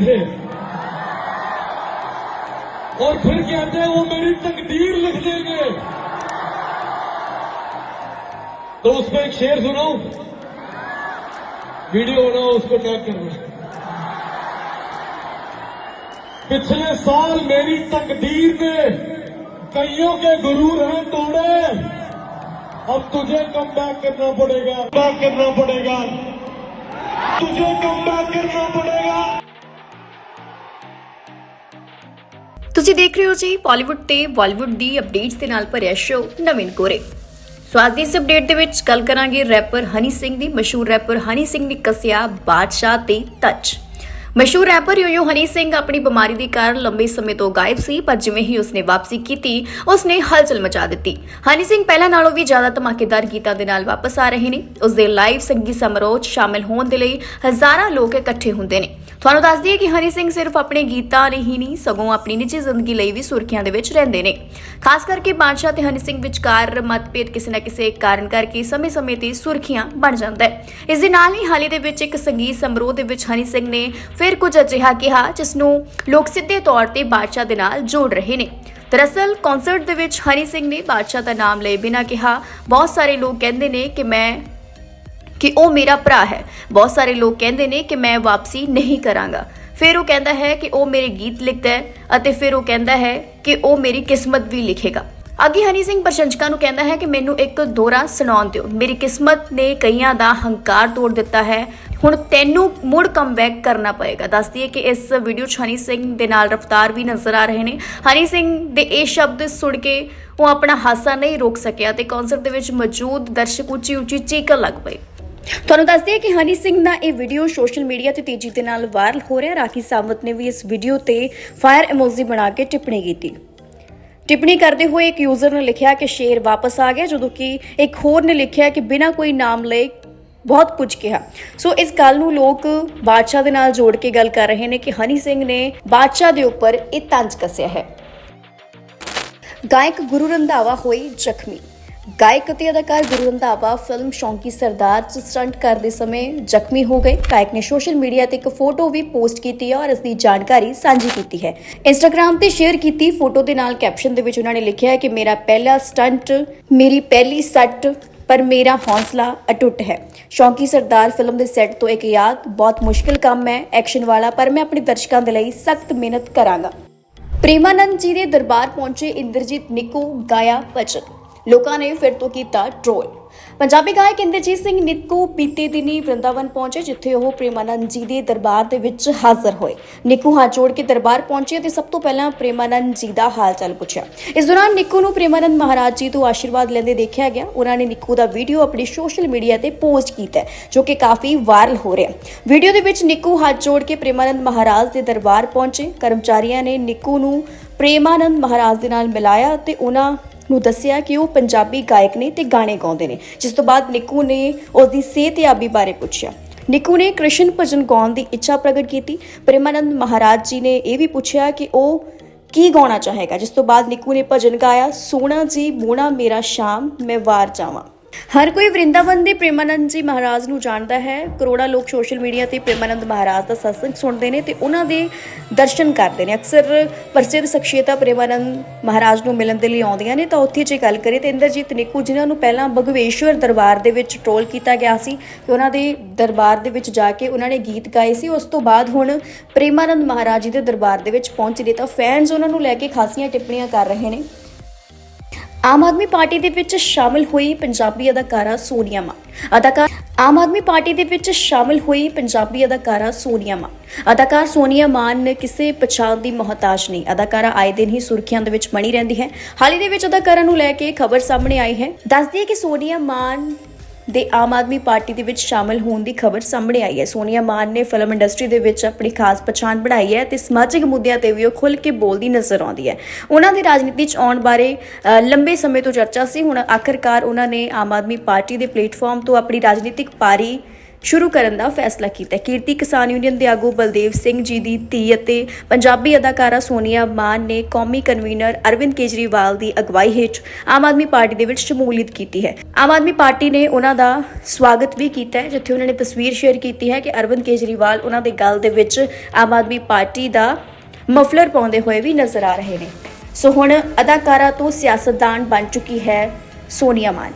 थे और फिर कहते हैं, वो मेरी तकदीर लिख देंगे. तो उसमें एक शेर सुनाऊं वीडियो बनाओ, उसको टैग करना पिछले साल मेरी तकदीर ने कईयों के गुरूर हैं तोड़े। अब तुझे कम बैक करना पड़ेगा। बैक करना पड़ेगा। तुझे कम बैक करना पड़ेगा। ਤੁਸੀਂ ਦੇਖ ਰਹੇ ਹੋ ਜੀ ਬਾਲੀਵੁੱਡ ਤੇ ਬਾਲੀਵੁੱਡ ਦੀ ਅਪਡੇਟਸ ਦੇ ਨਾਲ ਭਰਿਆ ਸ਼ੋਅ ਨਵੀਨ ਕੋਰੇ ਸੋ ਅੱਜ ਦੀ ਇਸ ਅਪਡੇਟ ਦੇ ਵਿੱਚ ਗੱਲ ਕਰਾਂਗੇ ਰੈਪਰ ਹਨੀ ਸਿੰਘ ਦੀ, ਮਸ਼ਹੂਰ ਰੈਪਰ ਹਨੀ ਸਿੰਘ ਨੇ ਕੱਸਿਆ ਬਾਦਸ਼ਾਹ ਤੇ ਟੱਚ ਮਸ਼ਹੂਰ ਰੈਪਰ ਯੋਯੋ ਹਨੀ ਸਿੰਘ ਆਪਣੀ ਬਿਮਾਰੀ ਦੇ ਕਾਰਨ ਲੰਬੇ ਸਮੇਂ ਤੋਂ ਗਾਇਬ ਸੀ, ਪਰ ਜਿਵੇਂ ਹੀ ਉਸਨੇ ਵਾਪਸੀ ਕੀਤੀ, ਉਸਨੇ ਹਲਚਲ ਮਚਾ ਦਿੱਤੀ। ਹਨੀ ਸਿੰਘ ਪਹਿਲਾਂ ਨਾਲੋਂ ਵੀ ਜ਼ਿਆਦਾ ਧਮਾਕੇਦਾਰ ਗੀਤਾਂ ਦੇ ਨਾਲ ਵਾਪਸ ਆ ਰਹੇ ਨੇ। ਉਸਦੇ ਲਾਈਵ ਸੰਗੀਤ ਸਮਾਰੋਹ 'ਚ ਸ਼ਾਮਿਲ ਹੋਣ ਦੇ ਲਈ ਹਜ਼ਾਰਾਂ ਲੋਕ ਇਕੱਠੇ ਹੁੰਦੇ ਨੇ। ਤੁਹਾਨੂੰ ਦੱਸ ਦਈਏ ਕਿ ਹਨੀ ਸਿੰਘ ਸਿਰਫ ਆਪਣੇ ਗੀਤਾਂ ਲਈ ਹੀ ਨਹੀਂ, ਸਗੋਂ ਆਪਣੀ ਨਿੱਜੀ ਜ਼ਿੰਦਗੀ ਲਈ ਵੀ ਸੁਰਖੀਆਂ ਦੇ ਵਿੱਚ ਰਹਿੰਦੇ ਨੇ। ਖਾਸ ਕਰਕੇ ਬਾਦਸ਼ਾਹ ਤੇ ਹਨੀ ਸਿੰਘ ਵਿਚਕਾਰ ਮਤਭੇਦ ਕਿਸੇ ਨਾ ਕਿਸੇ ਕਾਰਨ ਕਰਕੇ ਸਮੇਂ-ਸਮੇਂ ਤੇ ਸੁਰਖੀਆਂ ਬਣ ਜਾਂਦਾ ਹੈ। ਇਸ ਦੇ ਨਾਲ ਹੀ ਹਾਲੇ ਦੇ ਵਿੱਚ ਇੱਕ ਸੰਗੀਤ ਸਮਾਰੋਹ ਦੇ ਵਿੱਚ ਹਨੀ ਸਿੰਘ ਨੇ ਫਿਰ ਫਿਰ ਕੁਝ ਅਜਿਹਾ ਕਿਹਾ ਜਿਸ ਨੂੰ ਲੋਕ ਸਿੱਧੇ ਤੌਰ ਤੇ ਬਾਦਸ਼ਾਹ ਦੇ ਨਾਲ ਜੋੜ ਰਹੇ ਨੇ। ਦਰਅਸਲ ਕਨਸਰਟ ਦੇ ਵਿੱਚ ਹਨੀ ਸਿੰਘ ਨੇ ਬਾਦਸ਼ਾਹ ਦਾ ਨਾਮ ਲਏ ਬਿਨਾਂ ਕਿਹਾ, ਬਹੁਤ ਸਾਰੇ ਲੋਕ ਕਹਿੰਦੇ ਨੇ ਕਿ ਮੈਂ, ਕਿ ਉਹ ਮੇਰਾ ਭਰਾ ਹੈ। ਬਹੁਤ ਸਾਰੇ ਲੋਕ ਕਹਿੰਦੇ ਨੇ ਕਿ ਮੈਂ ਵਾਪਸੀ ਨਹੀਂ ਕਰਾਂਗਾ। ਫਿਰ ਉਹ ਕਹਿੰਦਾ ਹੈ ਕਿ ਉਹ ਮੇਰੇ ਗੀਤ ਲਿਖਦਾ ਹੈ ਅਤੇ ਫਿਰ ਉਹ ਕਹਿੰਦਾ ਹੈ ਕਿ ਉਹ ਮੇਰੀ ਕਿਸਮਤ ਵੀ ਲਿਖੇਗਾ। ਅੱਗੇ ਹਨੀ ਸਿੰਘ ਪ੍ਰਸ਼ੰਸਕਾਂ ਨੂੰ ਕਹਿੰਦਾ ਹੈ ਕਿ ਮੈਨੂੰ ਇੱਕ ਦੋਰਾ ਸੁਣਾਉਣ ਦਿਓ। ਮੇਰੀ ਕਿਸਮਤ ਨੇ ਕਈਆਂ ਦਾ ਹੰਕਾਰ ਤੋੜ ਦਿੱਤਾ ਹੈ ਹੁਣ ਤੈਨੂੰ ਮੁੜ ਕਮਬੈਕ ਕਰਨਾ ਪਏਗਾ। ਦੱਸਦੀ ਹੈ ਕਿ ਇਸ ਵੀਡੀਓ 'ਚ ਹਨੀ ਸਿੰਘ ਦੇ ਨਾਲ ਰਫਤਾਰ ਵੀ ਨਜ਼ਰ ਆ ਰਹੇ ਨੇ। ਹਨੀ ਸਿੰਘ ਦੇ ਇਹ ਸ਼ਬਦ ਸੁਣ ਕੇ ਉਹ ਆਪਣਾ ਹਾਸਾ ਨਹੀਂ ਰੋਕ ਸਕਿਆ ਤੇ ਕਨਸਰਟ ਦੇ ਵਿੱਚ ਮੌਜੂਦ ਦਰਸ਼ਕ ਉੱਚੀ ਉੱਚੀ ਚੀਕਣ ਲੱਗ ਪਏ। ਤੁਹਾਨੂੰ ਦੱਸ ਦਈਏ ਕਿ ਹਨੀ ਸਿੰਘ ਦਾ ਇਹ ਵੀਡੀਓ ਸੋਸ਼ਲ ਮੀਡੀਆ ਤੇ ਤੇਜ਼ੀ ਦੇ ਨਾਲ ਵਾਇਰਲ ਹੋ ਰਿਹਾ। ਰਾਖੀ ਸਾਵੰਤ ਨੇ ਵੀ ਇਸ ਵੀਡੀਓ ਤੇ ਫਾਇਰ ਇਮੋਜੀ ਬਣਾ ਕੇ ਟਿੱਪਣੀ ਕੀਤੀ। ਟਿੱਪਣੀ ਕਰਦੇ ਹੋਏ ਇੱਕ ਯੂਜ਼ਰ ਨੇ ਲਿਖਿਆ ਕਿ ਸ਼ੇਰ ਵਾਪਸ ਆ ਗਿਆ, ਜਦੋਂ ਕਿ ਇੱਕ ਹੋਰ ਨੇ ਲਿਖਿਆ ਕਿ ਬਿਨਾਂ ਕੋਈ ਨਾਮ ਲਏ ਬਹੁਤ ਕੁਝ ਕਿਹਾ। ਸੋ ਇਸ ਗੱਲ ਨੂੰ ਲੋਕ ਬਾਦਸ਼ਾਹ ਦੇ ਨਾਲ ਜੋੜ ਕੇ ਗੱਲ ਕਰ ਰਹੇ ਨੇ ਕਿ ਹਨੀ ਸਿੰਘ ਨੇ ਬਾਦਸ਼ਾਹ ਦੇ ਉੱਪਰ ਇਹ ਤੰਜ ਕੱਸਿਆ ਹੈ। ਗਾਇਕ ਗੁਰੂ ਰੰਧਾਵਾ ਹੋਏ ਜ਼ਖਮੀ। ਗਾਇਕ ਅਤੇ ਅਦਾਕਾਰ ਗੁਰੂ ਰੰਧਾਵਾ ਫਿਲਮ ਸ਼ੌਂਕੀ ਸਰਦਾਰ 'ਚ ਸਟੰਟ ਕਰਦੇ ਸਮੇਂ ਜ਼ਖਮੀ ਹੋ ਗਏ। ਗਾਇਕ ਨੇ ਸੋਸ਼ਲ ਮੀਡੀਆ ਤੇ ਇੱਕ ਫੋਟੋ ਵੀ ਪੋਸਟ ਕੀਤੀ ਹੈ ਔਰ ਇਸ ਦੀ ਜਾਣਕਾਰੀ ਸਾਂਝੀ ਕੀਤੀ ਹੈ। ਇੰਸਟਾਗ੍ਰam ਤੇ ਸ਼ੇਅਰ ਕੀਤੀ ਫੋਟੋ ਦੇ ਨਾਲ ਕੈਪਸ਼ਨ ਦੇ ਵਿੱਚ ਉਹਨਾਂ ਨੇ ਲਿਖਿਆ ਹੈ ਕਿ ਮੇਰਾ ਪਹਿਲਾ ਸਟੰਟ, ਮੇਰੀ ਪਹਿਲੀ ਸੱਟ ਪਰ ਮੇਰਾ ਹੌਸਲਾ ਅਟੁੱਟ ਹੈ। ਸ਼ੌਂਕੀ ਸਰਦਾਰ ਫਿਲਮ ਦੇ ਸੈੱਟ ਤੋਂ ਇੱਕ ਯਾਦ, ਬਹੁਤ ਮੁਸ਼ਕਿਲ ਕੰਮ ਹੈ, ਐਕਸ਼ਨ ਵਾਲਾ, ਪਰ ਮੈਂ ਆਪਣੇ ਦਰਸ਼ਕਾਂ ਦੇ ਲਈ ਸਖਤ ਮਿਹਨਤ ਕਰਾਂਗਾ। ਪ੍ਰੇਮਾਨੰਦ ਜੀ ਦੇ ਦਰਬਾਰ ਪਹੁੰਚੇ ਇੰਦਰਜੀਤ, ਨਿੱਕੂ, ਗਾਇਆ ਭਜਨ ਲੋਕਾਂ ਨੇ ਫਿਰ ਤੋਂ ਕੀਤਾ ਟ੍ਰੋਲ। ਪੰਜਾਬੀ ਗਾਇਕ ਇੰਦਰਜੀਤ ਸਿੰਘ ਨਿੱਕੂ ਬੀਤੇ ਦਿਨੀ ਵ੍ਰਿੰਦਾਵਨ ਪਹੁੰਚੇ, ਜਿੱਥੇ ਉਹ ਪ੍ਰੇਮਾਨੰਦ ਜੀ ਦੇ ਦਰਬਾਰ ਦੇ ਵਿੱਚ ਹਾਜ਼ਰ ਹੋਏ। ਨਿੱਕੂ ਹੱਥ ਜੋੜ ਕੇ ਦਰਬਾਰ ਪਹੁੰਚੇ ਤੇ ਸਭ ਤੋਂ ਪਹਿਲਾਂ ਪ੍ਰੇਮਾਨੰਦ ਜੀ ਦਾ ਹਾਲ ਚਾਲ ਪੁੱਛਿਆ। ਇਸ ਦੌਰਾਨ ਨਿੱਕੂ ਨੂੰ ਪ੍ਰੇਮਾਨੰਦ ਮਹਾਰਾਜ ਜੀ ਤੋਂ ਆਸ਼ੀਰਵਾਦ ਲੈਂਦੇ ਦੇਖਿਆ ਗਿਆ। ਉਹਨਾਂ ਨੇ ਨਿੱਕੂ ਦਾ ਵੀਡੀਓ ਆਪਣੀ ਸੋਸ਼ਲ ਮੀਡੀਆ ਤੇ ਪੋਸਟ ਕੀਤਾ, ਜੋ ਕਿ ਕਾਫੀ ਵਾਇਰਲ ਹੋ ਰਿਹਾ। ਵੀਡੀਓ ਦੇ ਵਿੱਚ ਨਿੱਕੂ ਹੱਥ ਜੋੜ ਕੇ ਪ੍ਰੇਮਾਨੰਦ ਮਹਾਰਾਜ ਦੇ ਦਰਬਾਰ ਪਹੁੰਚੇ। ਕਰਮਚਾਰੀਆਂ ਨੇ ਨਿੱਕੂ ਨੂੰ ਪ੍ਰੇਮਾਨੰਦ ਮਹਾਰਾਜ ਦੇ ਨਾਲ ਮਿਲਾਇਆ ਤੇ ਉਹਨਾਂ ਨੂੰ ਦੱਸਿਆ ਕਿ ਉਹ ਪੰਜਾਬੀ ਗਾਇਕ ਨੇ ਤੇ ਗਾਣੇ ਗਾਉਂਦੇ ਨੇ। ਜਿਸ ਤੋਂ ਬਾਅਦ ਨਿੱਕੂ ਨੇ ਉਸ ਦੀ ਸਿਹਤਯਾਬੀ ਬਾਰੇ ਪੁੱਛਿਆ। ਨਿੱਕੂ ਨੇ ਕ੍ਰਿਸ਼ਨ ਭਜਨ ਗਾਉਣ ਦੀ ਇੱਛਾ ਪ੍ਰਗਟ ਕੀਤੀ। ਪ੍ਰੇਮਾਨੰਦ ਮਹਾਰਾਜ ਜੀ ਨੇ ਇਹ ਵੀ ਪੁੱਛਿਆ ਕਿ ਉਹ ਕੀ ਗਾਉਣਾ ਚਾਹੇਗਾ। ਜਿਸ ਤੋਂ ਬਾਅਦ ਨਿੱਕੂ ਨੇ ਭਜਨ ਗਾਇਆ ਸੋਹਣਾ ਜੀ ਮੋਣਾ ਮੇਰਾ ਸ਼ਾਮ, ਮੈਂ ਵਾਰ ਜਾਵਾਂ। ਹਰ ਕੋਈ ਵਰਿੰਦਾਵਨ ਦੇ ਪ੍ਰੇਮਾਨੰਦ ਜੀ ਮਹਾਰਾਜ ਨੂੰ ਜਾਣਦਾ ਹੈ। ਕਰੋੜਾਂ ਲੋਕ ਸੋਸ਼ਲ ਮੀਡੀਆ ਤੇ ਪ੍ਰੇਮਾਨੰਦ ਮਹਾਰਾਜ ਦਾ ਸਤਸੰਗ ਸੁਣਦੇ ਨੇ ਤੇ ਉਹਨਾਂ ਦੇ ਦਰਸ਼ਨ ਕਰਦੇ ਨੇ। ਅਕਸਰ ਪ੍ਰਸਿੱਧ ਸ਼ਖਸੀਅਤਾਂ ਪ੍ਰੇਮਾਨੰਦ ਮਹਾਰਾਜ ਨੂੰ ਮਿਲਣ ਦੇ ਲਈ ਆਉਂਦੀਆਂ ਨੇ। ਤਾਂ ਉੱਥੇ ਜੇ ਗੱਲ ਕਰੀਏ ਤੇ ਇੰਦਰਜੀਤ ਨਿੱਕੂ, ਜਿਨ੍ਹਾਂ ਨੂੰ ਪਹਿਲਾਂ ਬਗਵੇਸ਼ਵਰ ਦਰਬਾਰ ਦੇ ਵਿੱਚ ਟ੍ਰੋਲ ਕੀਤਾ ਗਿਆ ਸੀ ਤੇ ਉਹਨਾਂ ਦੇ ਦਰਬਾਰ ਦੇ ਵਿੱਚ ਜਾ ਕੇ ਉਹਨਾਂ ਨੇ ਗੀਤ ਗਾਏ ਸੀ। ਉਸ ਤੋਂ ਬਾਅਦ ਹੁਣ ਪ੍ਰੇਮਾਨੰਦ ਮਹਾਰਾਜ ਜੀ ਦੇ ਦਰਬਾਰ ਦੇ ਵਿੱਚ ਪਹੁੰਚੇ ਨੇ। ਤਾਂ ਫੈਨਸ ਉਹਨਾਂ ਨੂੰ ਲੈ ਕੇ ਖਾਸੀਆਂ ਟਿੱਪਣੀਆਂ ਕਰ ਰਹੇ ਨੇ। ਆਮ ਆਦਮੀ ਪਾਰਟੀ ਦੇ ਵਿੱਚ ਸ਼ਾਮਿਲ ਹੋਈ ਪੰਜਾਬੀ ਅਦਾਕਾਰਾ ਸੋਨੀਆ ਮਾਨ। ਅਦਾਕਾਰ ਆਮ ਆਦਮੀ ਪਾਰਟੀ ਦੇ ਵਿੱਚ ਸ਼ਾਮਿਲ ਹੋਈ ਪੰਜਾਬੀ ਅਦਾਕਾਰਾ ਸੋਨੀਆ ਮਾਨ। ਅਦਾਕਾਰ ਸੋਨੀਆ ਮਾਨ ਕਿਸੇ ਪਛਾਣ ਦੀ ਮੁਹਤਾਜ ਨਹੀਂ। ਅਦਾਕਾਰਾ ਆਏ ਦਿਨ ਹੀ ਸੁਰਖੀਆਂ ਦੇ ਵਿੱਚ ਮਣੀ ਰਹਿੰਦੀ ਹੈ। ਹਾਲ ਹੀ ਦੇ ਵਿੱਚ ਅਦਾਕਾਰਾ ਨੂੰ ਲੈ ਕੇ ਖਬਰ ਸਾਹਮਣੇ ਆਈ ਹੈ। ਦੱਸਦੀ ਹੈ ਕਿ ਸੋਨੀਆ ਮਾਨ ਦੇ ਆਮ ਆਦਮੀ ਪਾਰਟੀ ਦੇ ਵਿੱਚ ਸ਼ਾਮਲ ਹੋਣ ਦੀ ਖਬਰ ਸਾਹਮਣੇ ਆਈ ਹੈ। ਸੋਨੀਆ ਮਾਨ ਨੇ ਫਿਲਮ ਇੰਡਸਟਰੀ ਦੇ ਵਿੱਚ ਆਪਣੀ ਖਾਸ ਪਛਾਣ ਬਣਾਈ ਹੈ ਤੇ ਸਮਾਜਿਕ ਮੁੱਦਿਆਂ ਤੇ ਵੀ ਉਹ ਖੁੱਲ੍ਹ ਕੇ ਬੋਲਦੀ ਨਜ਼ਰ ਆਉਂਦੀ ਹੈ। ਉਹਨਾਂ ਦੀ ਰਾਜਨੀਤੀ 'ਚ ਆਉਣ ਬਾਰੇ ਲੰਬੇ ਸਮੇਂ ਤੋਂ ਚਰਚਾ ਸੀ। ਹੁਣ ਆਖਰਕਾਰ ਉਹਨਾਂ ਨੇ ਆਮ ਆਦਮੀ ਪਾਰਟੀ ਦੇ ਪਲੇਟਫਾਰਮ ਤੋਂ ਆਪਣੀ ਰਾਜਨੀਤਿਕ ਪਾਰੀ ਸ਼ੁਰੂ ਕਰਨ ਦਾ ਫੈਸਲਾ ਕੀਤਾ। ਕੀਰਤੀ ਕਿਸਾਨ ਯੂਨੀਅਨ ਦੇ ਆਗੂ ਬਲਦੇਵ ਸਿੰਘ ਜੀ ਦੀ ਧੀ ਅਤੇ ਪੰਜਾਬੀ ਅਦਾਕਾਰਾ ਸੋਨੀਆ ਮਾਨ ਨੇ ਕੌਮੀ ਕਨਵੀਨਰ ਅਰਵਿੰਦ ਕੇਜਰੀਵਾਲ ਦੀ ਅਗਵਾਈ ਹੇਠ ਆਮ ਆਦਮੀ ਪਾਰਟੀ ਦੇ ਵਿੱਚ ਸ਼ਮੂਲੀਅਤ ਕੀਤੀ ਹੈ। ਆਮ ਆਦਮੀ ਪਾਰਟੀ ਨੇ ਉਹਨਾਂ ਦਾ ਸਵਾਗਤ ਵੀ ਕੀਤਾ ਹੈ, ਜਿੱਥੇ ਉਹਨਾਂ ਨੇ ਤਸਵੀਰ ਸ਼ੇਅਰ ਕੀਤੀ ਹੈ ਕਿ ਅਰਵਿੰਦ ਕੇਜਰੀਵਾਲ ਉਹਨਾਂ ਦੇ ਗੱਲ ਦੇ ਵਿੱਚ ਆਮ ਆਦਮੀ ਪਾਰਟੀ ਦਾ ਮਫਲਰ ਪਾਉਂਦੇ ਹੋਏ ਵੀ ਨਜ਼ਰ ਆ ਰਹੇ ਨੇ। ਸੋ ਹੁਣ ਅਦਾਕਾਰਾ ਤੋਂ ਸਿਆਸਤਦਾਨ ਬਣ ਚੁੱਕੀ ਹੈ ਸੋਨੀਆ ਮਾਨ।